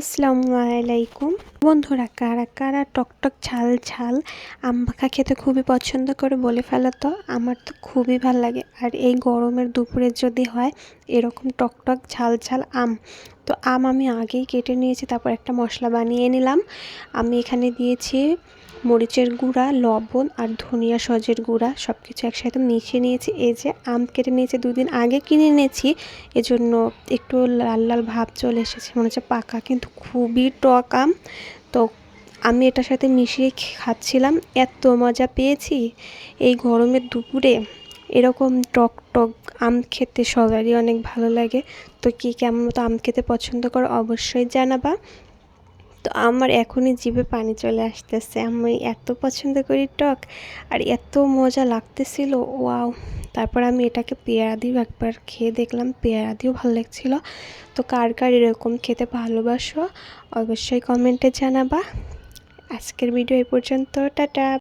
আসসালামু আলাইকুম। বন্ধুরা, কারা কারা টকটক ঝাল ঝাল আম পাখা খেতে খুবই পছন্দ করে বলে ফেলো তো? আমার তো খুবই ভালো লাগে। আর এই গরমের দুপুরে যদি হয়, এরকম টকটক ঝাল ঝাল আম। তো আম আমি আগেই কেটে নিয়েছি, তারপর একটা মশলা বানিয়ে নিলাম। আমি এখানে দিয়েছি মরিচের গুঁড়া, লবণ আর ধনিয়া সজের গুঁড়া সব কিছু একসাথে মিশিয়ে নিয়েছি। এই যে আম কেটে নিয়েছি, দুদিন আগে কিনে এনেছি। এজন্য একটু লাল লাল ভাব চলে এসেছে, মনে হচ্ছে পাকা কিন্তু খুবই টক আম। তো আমি এটার সাথে মিশিয়ে খাচ্ছিলাম, এত মজা পেয়েছি। এই গরমের দুপুরে এরকম টক টক আম খেতে সবারই অনেক ভালো লাগে। তো কী কেমন মতো আম খেতে পছন্দ করো অবশ্যই জানাবা। তো আমার এখনই জিভে পানি চলে আসতেছে। আমি এত পছন্দ করি টক আর এত মজা লাগতেছিল, ওয়াও। তারপর আমি এটাকে পেয়ারা দিয়েও একবার খেয়ে দেখলাম, পেয়ারা দিয়েও ভালো লাগছিল। তো কার কার এরকম খেতে ভালোবাসো, অবশ্যই কমেন্টে জানাবা। আজকের ভিডিও এই পর্যন্ত, টাটা।